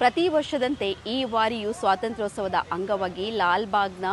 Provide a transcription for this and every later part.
ಪ್ರತಿ ವರ್ಷದಂತೆ ಈ ಬಾರಿಯು ಸ್ವಾತಂತ್ರ್ಯೋತ್ಸವದ ಅಂಗವಾಗಿ ಲಾಲ್ಬಾಗ್ನ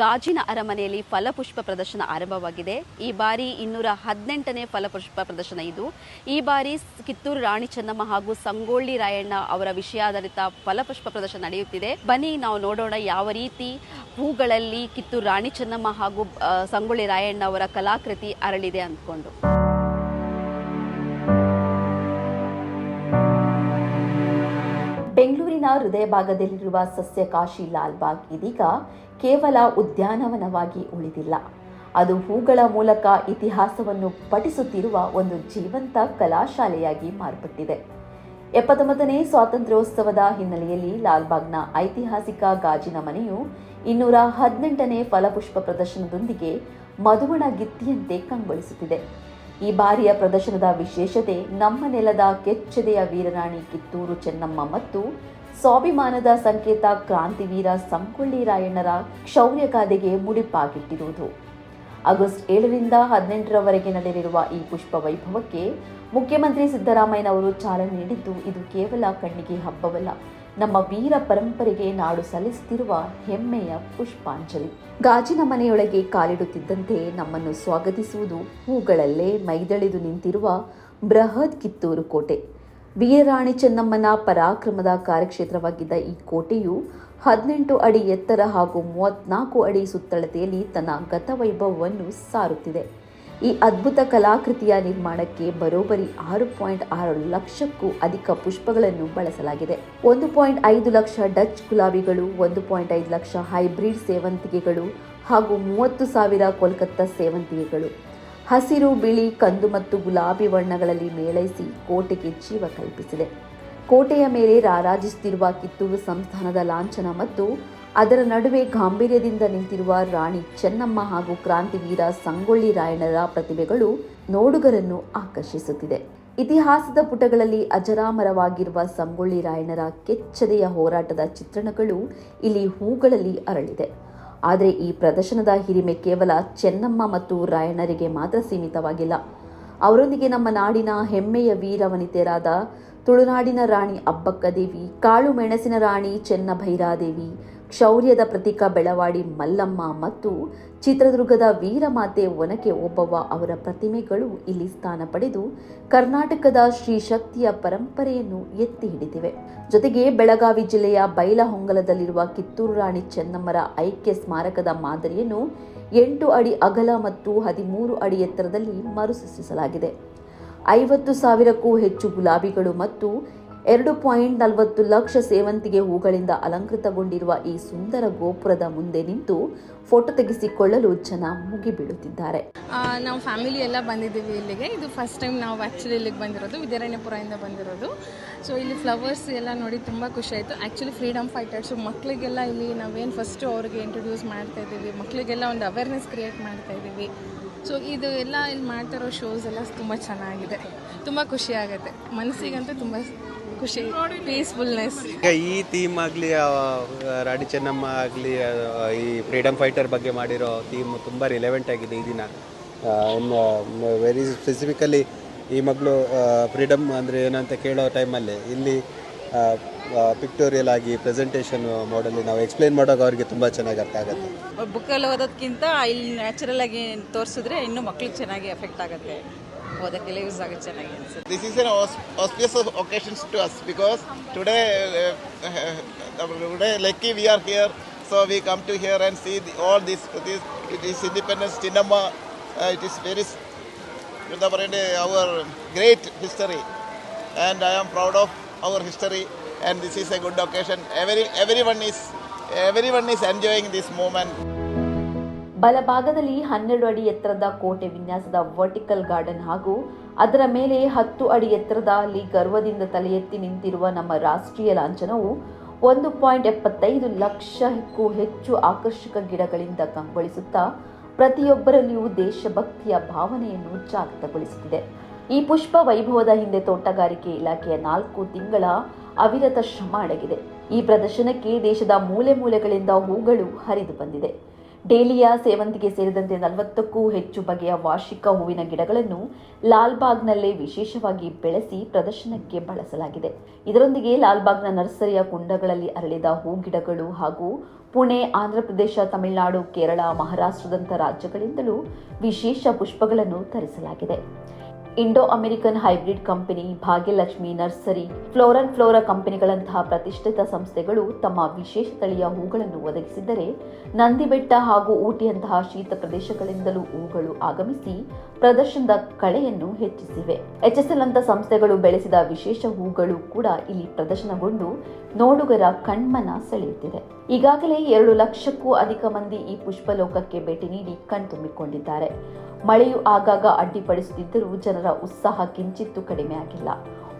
ಗಾಜಿನ ಅರಮನೆಯಲ್ಲಿ ಫಲಪುಷ್ಪ ಪ್ರದರ್ಶನ ಆರಂಭವಾಗಿದೆ. ಈ ಬಾರಿ ಇನ್ನೂರ ಹದಿನೆಂಟನೇ ಫಲಪುಷ್ಪ ಪ್ರದರ್ಶನ ಇದು. ಈ ಬಾರಿ ಕಿತ್ತೂರು ರಾಣಿ ಚೆನ್ನಮ್ಮ ಹಾಗೂ ಸಂಗೊಳ್ಳಿ ರಾಯಣ್ಣ ಅವರ ವಿಷಯಾಧಾರಿತ ಫಲಪುಷ್ಪ ಪ್ರದರ್ಶನ ನಡೆಯುತ್ತಿದೆ. ಬನ್ನಿ ನಾವು ನೋಡೋಣ ಯಾವ ರೀತಿ ಹೂಗಳಲ್ಲಿ ಕಿತ್ತೂರು ರಾಣಿ ಚೆನ್ನಮ್ಮ ಹಾಗೂ ಸಂಗೊಳ್ಳಿ ರಾಯಣ್ಣ ಅವರ ಕಲಾಕೃತಿ ಅರಳಿದೆ ಅಂದ್ಕೊಂಡು. ಬೆಂಗಳೂರಿನ ಹೃದಯ ಭಾಗದಲ್ಲಿರುವ ಸಸ್ಯಕಾಶಿ ಲಾಲ್ಬಾಗ್ ಇದೀಗ ಕೇವಲ ಉದ್ಯಾನವನವಾಗಿ ಉಳಿದಿಲ್ಲ. ಅದು ಹೂಗಳ ಮೂಲಕ ಇತಿಹಾಸವನ್ನು ಪಠಿಸುತ್ತಿರುವ ಒಂದು ಜೀವಂತ ಕಲಾಶಾಲೆಯಾಗಿ ಮಾರ್ಪಟ್ಟಿದೆ. ಎಪ್ಪತ್ತೊಂಬತ್ತನೇ ಸ್ವಾತಂತ್ರ್ಯೋತ್ಸವದ ಹಿನ್ನೆಲೆಯಲ್ಲಿ ಲಾಲ್ಬಾಗ್ನ ಐತಿಹಾಸಿಕ ಗಾಜಿನ ಮನೆಯು ಇನ್ನೂರ ಹದಿನೆಂಟನೇ ಫಲಪುಷ್ಪ ಪ್ರದರ್ಶನದೊಂದಿಗೆ ಮಧುವಣ ಗಿತ್ತಿಯಂತೆ ಕಂಗೊಳಿಸುತ್ತಿದೆ. ಈ ಬಾರಿಯ ಪ್ರದರ್ಶನದ ವಿಶೇಷತೆ ನಮ್ಮ ನೆಲದ ಕೆಚ್ಚೆದೆಯ ವೀರರಾಣಿ ಕಿತ್ತೂರು ಚೆನ್ನಮ್ಮ ಮತ್ತು ಸ್ವಾಭಿಮಾನದ ಸಂಕೇತ ಕ್ರಾಂತಿವೀರ ಸಂಗೊಳ್ಳಿ ರಾಯಣ್ಣರ ಕ್ಷೌರ್ಯಗಾದೆಗೆ ಮುಡಿಪಾಗಿಟ್ಟಿರುವುದು. ಆಗಸ್ಟ್ ಏಳರಿಂದ ಹದಿನೆಂಟರವರೆಗೆ ನಡೆಯಲಿರುವ ಈ ಪುಷ್ಪ ವೈಭವಕ್ಕೆ ಮುಖ್ಯಮಂತ್ರಿ ಸಿದ್ದರಾಮಯ್ಯನವರು ಚಾಲನೆ ನೀಡಿದ್ದು ಇದು ಕೇವಲ ಕಣ್ಣಿಗೆ ಹಬ್ಬವಲ್ಲ. ನಮ್ಮ ವೀರ ಪರಂಪರೆಗೆ ನಾಡು ಸಲ್ಲಿಸುತ್ತಿರುವ ಹೆಮ್ಮೆಯ ಪುಷ್ಪಾಂಜಲಿ. ಗಾಜಿನ ಮನೆಯೊಳಗೆ ಕಾಲಿಡುತ್ತಿದ್ದಂತೆ ನಮ್ಮನ್ನು ಸ್ವಾಗತಿಸುವುದು ಹೂಗಳಲ್ಲೇ ಮೈದಳೆದು ನಿಂತಿರುವ ಬೃಹತ್ ಕಿತ್ತೂರು ಕೋಟೆ. ವೀರರಾಣಿ ಚೆನ್ನಮ್ಮನ ಪರಾಕ್ರಮದ ಕಾರ್ಯಕ್ಷೇತ್ರವಾಗಿದ್ದ ಈ ಕೋಟೆಯು ಹದಿನೆಂಟು ಅಡಿ ಎತ್ತರ ಹಾಗೂ ಮೂವತ್ನಾಲ್ಕು ಅಡಿ ಸುತ್ತಳತೆಯಲ್ಲಿ ತನ್ನ ಗತವೈಭವವನ್ನು ಸಾರುತ್ತಿದೆ. ಈ ಅದ್ಭುತ ಕಲಾಕೃತಿಯ ನಿರ್ಮಾಣಕ್ಕೆ ಬರೋಬ್ಬರಿ ಆರು ಪಾಯಿಂಟ್ ಆರು ಲಕ್ಷಕ್ಕೂ ಅಧಿಕ ಪುಷ್ಪಗಳನ್ನು ಬಳಸಲಾಗಿದೆ. ಒಂದು ಪಾಯಿಂಟ್ ಐದು ಲಕ್ಷ ಡಚ್ ಗುಲಾಬಿಗಳು, ಒಂದು ಪಾಯಿಂಟ್ ಐದು ಲಕ್ಷ ಹೈಬ್ರಿಡ್ ಸೇವಂತಿಗೆಗಳು ಹಾಗೂ ಮೂವತ್ತು ಸಾವಿರ ಕೋಲ್ಕತ್ತಾ ಸೇವಂತಿಗೆಗಳು. ಹಸಿರು, ಬಿಳಿ, ಕಂದು ಮತ್ತು ಗುಲಾಬಿ ವರ್ಣಗಳಲ್ಲಿ ಮೇಳೈಸಿ ಕೋಟೆಗೆ ಜೀವ ಕಲ್ಪಿಸಿದೆ. ಕೋಟೆಯ ಮೇಲೆ ರಾರಾಜಿಸುತ್ತಿರುವ ಕಿತ್ತೂರು ಸಂಸ್ಥಾನದ ಲಾಂಛನ ಮತ್ತು ಅದರ ನಡುವೆ ಗಾಂಭೀರ್ಯದಿಂದ ನಿಂತಿರುವ ರಾಣಿ ಚೆನ್ನಮ್ಮ ಹಾಗೂ ಕ್ರಾಂತಿವೀರ ಸಂಗೊಳ್ಳಿ ರಾಯಣ್ಣರ ಪ್ರತಿಭೆಗಳು ನೋಡುಗರನ್ನು ಆಕರ್ಷಿಸುತ್ತಿದೆ. ಇತಿಹಾಸದ ಪುಟಗಳಲ್ಲಿ ಅಜರಾಮರವಾಗಿರುವ ಸಂಗೊಳ್ಳಿ ರಾಯಣ್ಣರ ಕೆಚ್ಚದೆಯ ಹೋರಾಟದ ಚಿತ್ರಣಗಳು ಇಲ್ಲಿ ಹೂಗಳಲ್ಲಿ ಅರಳಿದೆ. ಆದರೆ ಈ ಪ್ರದರ್ಶನದ ಹಿರಿಮೆ ಕೇವಲ ಚೆನ್ನಮ್ಮ ಮತ್ತು ರಾಯಣ್ಣರಿಗೆ ಮಾತ್ರ ಸೀಮಿತವಾಗಿಲ್ಲ. ಅವರೊಂದಿಗೆ ನಮ್ಮ ನಾಡಿನ ಹೆಮ್ಮೆಯ ವೀರ ವನಿತೆಯರಾದ ತುಳುನಾಡಿನ ರಾಣಿ ಅಬ್ಬಕ್ಕ ದೇವಿ ಕಾಳು ಮೆಣಸಿನ ರಾಣಿ ಚೆನ್ನ ಭೈರಾದೇವಿ ಶೌರ್ಯದ ಪ್ರತೀಕ ಬೆಳವಾಡಿ ಮಲ್ಲಮ್ಮ ಮತ್ತು ಚಿತ್ರದುರ್ಗದ ವೀರಮಾತೆ ಒನಕೆ ಓಬವ್ವ ಅವರ ಪ್ರತಿಮೆಗಳು ಇಲ್ಲಿ ಸ್ಥಾನ ಪಡೆದು ಕರ್ನಾಟಕದ ಶ್ರೀ ಶಕ್ತಿಯ ಪರಂಪರೆಯನ್ನು ಎತ್ತಿ ಹಿಡಿದಿವೆ. ಜೊತೆಗೆ ಬೆಳಗಾವಿ ಜಿಲ್ಲೆಯ ಬೈಲಹೊಂಗಲದಲ್ಲಿರುವ ಕಿತ್ತೂರು ರಾಣಿ ಚೆನ್ನಮ್ಮರ ಐಕ್ಯ ಸ್ಮಾರಕದ ಮಾದರಿಯನ್ನು ಎಂಟು ಅಡಿ ಅಗಲ ಮತ್ತು ಹದಿಮೂರು ಅಡಿ ಎತ್ತರದಲ್ಲಿ ಮರುಸೃಷ್ಟಿಸಲಾಗಿದೆ. ಐವತ್ತು ಸಾವಿರಕ್ಕೂ ಹೆಚ್ಚು ಗುಲಾಬಿಗಳು ಮತ್ತು ಎರಡು ಪಾಯಿಂಟ್ ನಲವತ್ತು ಲಕ್ಷ ಸೇವಂತಿಗೆ ಹೂಗಳಿಂದ ಅಲಂಕೃತಗೊಂಡಿರುವ ಈ ಸುಂದರ ಗೋಪುರದ ಮುಂದೆ ನಿಂತು ಫೋಟೋ ತೆಗೆಸಿಕೊಳ್ಳಲು ಜನ ಮುಗಿಬೀಳುತ್ತಿದ್ದಾರೆ ನಾವು ಫ್ಯಾಮಿಲಿ ಎಲ್ಲ ಬಂದಿದ್ದೀವಿ ಇಲ್ಲಿಗೆ. ಇದು ಫಸ್ಟ್ ಟೈಮ್ ನಾವು ಆ್ಯಕ್ಚುಲಿ ಇಲ್ಲಿಗೆ ಬಂದಿರೋದು, ವಿದ್ಯಾರಣ್ಯಪುರದಿಂದ ಬಂದಿರೋದು. ಸೊ ಇಲ್ಲಿ ಫ್ಲವರ್ಸ್ ಎಲ್ಲ ನೋಡಿ ತುಂಬ ಖುಷಿ ಆಯಿತು. ಆ್ಯಕ್ಚುಲಿ ಫ್ರೀಡಮ್ ಫೈಟರ್ಸು ಮಕ್ಕಳಿಗೆಲ್ಲ ಇಲ್ಲಿ ನಾವೇನು ಫಸ್ಟು ಅವ್ರಿಗೆ ಇಂಟ್ರೊಡ್ಯೂಸ್ ಮಾಡ್ತಾ ಇದ್ದೀವಿ. ಮಕ್ಕಳಿಗೆಲ್ಲ ಒಂದು ಅವೇರ್ನೆಸ್ ಕ್ರಿಯೇಟ್ ಮಾಡ್ತಾ ಇದ್ದೀವಿ. ಸೊ ಇದು ಎಲ್ಲ ಇಲ್ಲಿ ಮಾಡ್ತಿರೋ ಶೋಸ್ ಎಲ್ಲ ತುಂಬ ಚೆನ್ನಾಗಿದೆ. ತುಂಬ ಖುಷಿ ಆಗುತ್ತೆ. ಮನಸ್ಸಿಗಂತೂ ತುಂಬ ಖುಷಿ ಪೀಸ್ಫುಲ್ನೆಸ್ ಈಗ ಈ ಥೀಮ್ ಆಗಲಿ ರಾಣಿ ಚೆನ್ನಮ್ಮ ಆಗಲಿ ಈ ಫ್ರೀಡಮ್ ಫೈಟರ್ ಬಗ್ಗೆ ಮಾಡಿರೋ ಥೀಮ್ ತುಂಬ ರಿಲೆವೆಂಟ್ ಆಗಿದೆ ಈ ದಿನ. ಇನ್ನು ವೆರಿ ಸ್ಪೆಸಿಫಿಕಲಿ ಈ ಮಗಳು ಫ್ರೀಡಮ್ ಅಂದರೆ ಏನಂತ ಕೇಳೋ ಟೈಮಲ್ಲಿ ಇಲ್ಲಿ ಪಿಕ್ಟೋರಿಯಲ್ ಆಗಿ ಪ್ರೆಸೆಂಟೇಷನ್ ಮಾಡಲ್ಲಿ ನಾವು ಎಕ್ಸ್ಪ್ಲೈನ್ ಮಾಡೋಕೆ ಅವ್ರಿಗೆ ತುಂಬ ಚೆನ್ನಾಗಿ ಅರ್ಥ ಆಗುತ್ತೆ. ಬುಕ್ಕಲ್ಲಿ ಓದೋದಕ್ಕಿಂತ ಇಲ್ಲಿ ನ್ಯಾಚುರಲ್ ಆಗಿ ತೋರಿಸಿದ್ರೆ ಇನ್ನೂ ಮಕ್ಳಿಗೆ ಚೆನ್ನಾಗಿ ಎಫೆಕ್ಟ್ ಆಗುತ್ತೆ. This is an auspicious occasion to us because today, today lucky we are here, so we come to here and see the, all this, this, this independence cinema. Uh, it is very, our great history, and I am proud of our history, and this is a good occasion. Every, everyone is, everyone is enjoying this moment. ಬಲಭಾಗದಲ್ಲಿ ಹನ್ನೆರಡು ಅಡಿ ಎತ್ತರದ ಕೋಟೆ ವಿನ್ಯಾಸದ vertical garden ಹಾಗೂ ಅದರ ಮೇಲೆ ಹತ್ತು ಅಡಿ ಎತ್ತರದ ಅಲ್ಲಿ ಗರ್ವದಿಂದ ತಲೆ ಎತ್ತಿ ನಿಂತಿರುವ ನಮ್ಮ ರಾಷ್ಟ್ರೀಯ ಲಾಂಛನವು ಒಂದು ಪಾಯಿಂಟ್ ಎಪ್ಪತ್ತೈದು ಲಕ್ಷಕ್ಕೂ ಹೆಚ್ಚು ಆಕರ್ಷಕ ಗಿಡಗಳಿಂದ ಕಂಗೊಳಿಸುತ್ತಾ ಪ್ರತಿಯೊಬ್ಬರಲ್ಲಿಯೂ ದೇಶಭಕ್ತಿಯ ಭಾವನೆಯನ್ನು ಜಾಗೃತಗೊಳಿಸುತ್ತಿದೆ. ಈ ಪುಷ್ಪ ವೈಭವದ ಹಿಂದೆ ತೋಟಗಾರಿಕೆ ಇಲಾಖೆಯ ನಾಲ್ಕು ತಿಂಗಳ ಅವಿರತ ಶ್ರಮ ಅಡಗಿದೆ. ಈ ಪ್ರದರ್ಶನಕ್ಕೆ ದೇಶದ ಮೂಲೆ ಮೂಲೆಗಳಿಂದ ಹೂಗಳು ಹರಿದು ಬಂದಿದೆ. ಡೇಲಿಯಾ ಸೇವಂತಿಗೆ ಸೇರಿದಂತೆ ನಲವತ್ತಕ್ಕೂ ಹೆಚ್ಚು ಬಗೆಯ ವಾರ್ಷಿಕ ಹೂವಿನ ಗಿಡಗಳನ್ನು ಲಾಲ್ಬಾಗ್ನಲ್ಲೇ ವಿಶೇಷವಾಗಿ ಬೆಳೆಸಿ ಪ್ರದರ್ಶನಕ್ಕೆ ಬಳಸಲಾಗಿದೆ. ಇದರೊಂದಿಗೆ ಲಾಲ್ಬಾಗ್ನ ನರ್ಸರಿಯ ಕುಂಡಗಳಲ್ಲಿ ಅರಳಿದ ಹೂ ಗಿಡಗಳು ಹಾಗೂ ಪುಣೆ ಆಂಧ್ರಪ್ರದೇಶ ತಮಿಳುನಾಡು, ಕೇರಳ, ಮಹಾರಾಷ್ಟ್ರದಂಥ ರಾಜ್ಯಗಳಿಂದಲೂ ವಿಶೇಷ ಪುಷ್ಪಗಳನ್ನು ತರಿಸಲಾಗಿದೆ. Indo American hybrid company Bhagyalakshmi nursery ಫ್ಲೋರನ್ Flora ಕಂಪನಿಗಳಂತಹ ಪ್ರತಿಷ್ಠಿತ ಸಂಸ್ಥೆಗಳು ತಮ್ಮ ವಿಶೇಷ ತಳಿಯ ಹೂಗಳನ್ನು ಒದಗಿಸಿದರೆ ನಂದಿಬೆಟ್ಟ ಹಾಗೂ ಊಟಿಯಂತಹ ಶೀತ ಪ್ರದೇಶಗಳಿಂದಲೂ ಹೂಗಳು ಆಗಮಿಸಿ ಪ್ರದರ್ಶನದ ಕಳೆಯನ್ನು ಹೆಚ್ಚಿಸಿವೆ. ಎಚ್ಎಸ್ಎಲ್ ಅಂತ ಸಂಸ್ಥೆಗಳು ಬೆಳೆಸಿದ ವಿಶೇಷ ಹೂಗಳು ಕೂಡ ಇಲ್ಲಿ ಪ್ರದರ್ಶನಗೊಂಡು ನೋಡುಗರ ಕಣ್ಮನ ಸೆಳೆಯುತ್ತಿದೆ. ಈಗಾಗಲೇ ಎರಡು ಲಕ್ಷಕ್ಕೂ ಅಧಿಕ ಮಂದಿ ಈ ಪುಷ್ಪಲೋಕಕ್ಕೆ ಭೇಟಿ ನೀಡಿ ಕಣ್ತುಂಬಿಕೊಂಡಿದ್ದಾರೆ. ಮಳೆಯು ಆಗಾಗ ಅಡ್ಡಿಪಡಿಸುತ್ತಿದ್ದರೂ ಜನರ ಉತ್ಸಾಹ ಕಿಂಚಿತ್ತೂ ಕಡಿಮೆ ಆಗಿಲ್ಲ.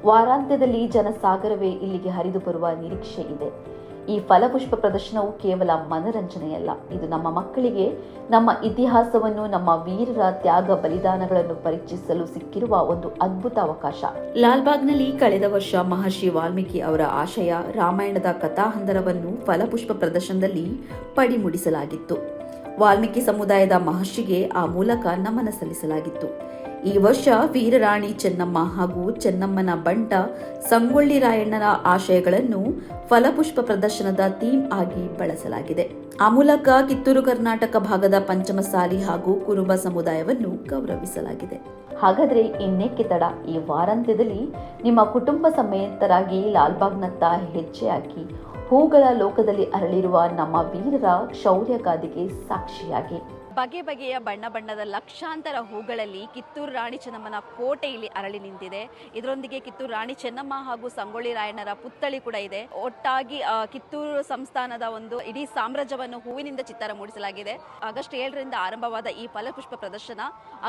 ವಾರಾಂತ್ಯದಲ್ಲಿ ಜನಸಾಗರವೇ ಇಲ್ಲಿಗೆ ಹರಿದು ಬರುವ ನಿರೀಕ್ಷೆ ಇದೆ. ಈ ಫಲಪುಷ್ಪ ಪ್ರದರ್ಶನವು ಕೇವಲ ಮನರಂಜನೆಯಲ್ಲ. ಇದು ನಮ್ಮ ಮಕ್ಕಳಿಗೆ, ನಮ್ಮ ಇತಿಹಾಸವನ್ನು, ನಮ್ಮ ವೀರರ ತ್ಯಾಗ ಬಲಿದಾನಗಳನ್ನು ಪರಿಚಯಿಸಲು ಸಿಕ್ಕಿರುವ ಒಂದು ಅದ್ಭುತ ಅವಕಾಶ. ಲಾಲ್ಬಾಗ್ನಲ್ಲಿ ಕಳೆದ ವರ್ಷ ಮಹರ್ಷಿ ವಾಲ್ಮೀಕಿ ಅವರ ಆಶಯ ರಾಮಾಯಣದ ಕಥಾಹಂದರವನ್ನು ಫಲಪುಷ್ಪ ಪ್ರದರ್ಶನದಲ್ಲಿ ಪಡಿಮುಡಿಸಲಾಗಿತ್ತು. ವಾಲ್ಮೀಕಿ ಸಮುದಾಯದ ಮಹರ್ಷಿಗೆ ಆ ಮೂಲಕ ನಮನ ಸಲ್ಲಿಸಲಾಗಿತ್ತು. ಈ ವರ್ಷ ವೀರರಾಣಿ ಚೆನ್ನಮ್ಮ ಹಾಗೂ ಚೆನ್ನಮ್ಮನ ಬಂಟ ಸಂಗೊಳ್ಳಿ ರಾಯಣ್ಣನ ಆಶಯಗಳನ್ನು ಫಲಪುಷ್ಪ ಪ್ರದರ್ಶನದ ಥೀಮ್ ಆಗಿ ಬಳಸಲಾಗಿದೆ. ಆ ಮೂಲಕ ಕಿತ್ತೂರು ಕರ್ನಾಟಕ ಭಾಗದ ಪಂಚಮಸಾಲಿ ಹಾಗೂ ಕುರುಬ ಸಮುದಾಯವನ್ನು ಗೌರವಿಸಲಾಗಿದೆ. ಹಾಗಾದ್ರೆ ಇನ್ನೇಕೆ ತಡ? ಈ ವಾರಾಂತ್ಯದಲ್ಲಿ ನಿಮ್ಮ ಕುಟುಂಬ ಸಮೇತರಾಗಿ ಲಾಲ್ಬಾಗ್ನತ್ತ ಹೆಜ್ಜೆ ಹಾಕಿ ಹೂಗಳ ಲೋಕದಲ್ಲಿ ಅರಳಿರುವ ನಮ್ಮ ವೀರರ ಶೌರ್ಯಗಾದಿಗೆ ಸಾಕ್ಷಿಯಾಗಿ. ಬಗೆ ಬಗೆಯ ಬಣ್ಣ ಬಣ್ಣದ ಲಕ್ಷಾಂತರ ಹೂಗಳಲ್ಲಿ ಕಿತ್ತೂರು ರಾಣಿ ಚೆನ್ನಮ್ಮನ ಕೋಟೆ ಇಲ್ಲಿ ಅರಳಿ ನಿಂತಿದೆ. ಇದರೊಂದಿಗೆ ಕಿತ್ತೂರು ರಾಣಿ ಚೆನ್ನಮ್ಮ ಹಾಗೂ ಸಂಗೊಳ್ಳಿ ರಾಯಣ್ಣರ ಪುತ್ಥಳಿ ಕೂಡ ಇದೆ. ಒಟ್ಟಾಗಿ ಕಿತ್ತೂರು ಸಂಸ್ಥಾನದ ಒಂದು ಇಡೀ ಸಾಮ್ರಾಜ್ಯವನ್ನು ಹೂವಿನಿಂದ ಚಿತ್ತಾರ ಮೂಡಿಸಲಾಗಿದೆ. ಆಗಸ್ಟ್ ಏಳರಿಂದ ಆರಂಭವಾದ ಈ ಫಲಪುಷ್ಪ ಪ್ರದರ್ಶನ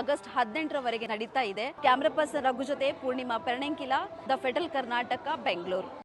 ಆಗಸ್ಟ್ ಹದಿನೆಂಟರವರೆಗೆ ನಡೀತಾ ಇದೆ. ಕ್ಯಾಮ್ರಾ ಪರ್ಸನ್ ರಘು ಜೊತೆ ಪೂರ್ಣಿಮಾ ಪೆರಣೆಂಕಿಲ, ದ ಫೆಡರಲ್ ಕರ್ನಾಟಕ, ಬೆಂಗಳೂರು.